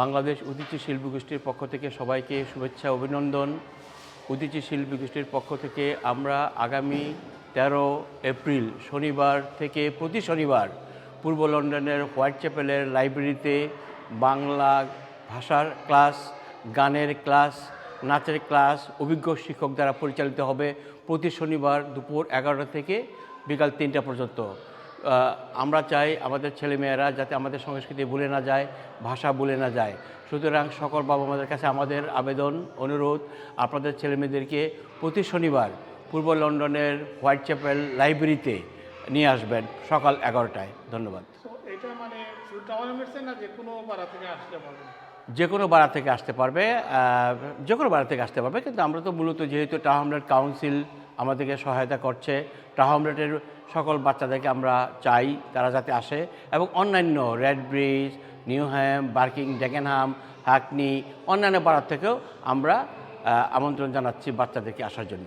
বাংলাদেশ উদীচী শিল্পী গোষ্ঠীর পক্ষ থেকে সবাইকে শুভেচ্ছা, অভিনন্দন। উদীচী শিল্পী গোষ্ঠীর পক্ষ থেকে আমরা আগামী তেরো এপ্রিল শনিবার থেকে প্রতি শনিবার পূর্ব লন্ডনের হোয়াইট চ্যাপেলের লাইব্রেরিতে বাংলা ভাষার ক্লাস, গানের ক্লাস, নাচের ক্লাস, অভিজ্ঞ শিক্ষক দ্বারা পরিচালিত হবে প্রতি শনিবার দুপুর এগারোটা থেকে বিকাল তিনটা পর্যন্ত। আমরা চাই আমাদের ছেলেমেয়েরা যাতে আমাদের সংস্কৃতি ভুলে না যায় ভাষা ভুলে না যায়। সুতরাং সকল বাবা মাদের কাছে আমাদের আবেদন অনুরোধ আপনাদের ছেলেমেয়েদেরকে প্রতি শনিবার পূর্ব লন্ডনের হোয়াইট চ্যাপেল লাইব্রেরিতে নিয়ে আসবেন সকাল এগারোটায়। ধন্যবাদ। মানে যে কোনো বাড়া থেকে আসতে পারবে? যে কোনো বাড়া থেকে আসতে পারবে কিন্তু আমরা তো মূলত যেহেতু টাহামলেট কাউন্সিল আমাদেরকে সহায়তা করছে। টাহামলেটের সকল বাচ্চাদেরকে আমরা চাই, তারা যাতে আসে। এবং অন্যান্য Redbridge Newham Barking Dagenham Hackney অন্যান্য পাড়ার থেকেও আমরা আমন্ত্রণ জানাচ্ছি বাচ্চাদেরকে আসার জন্য।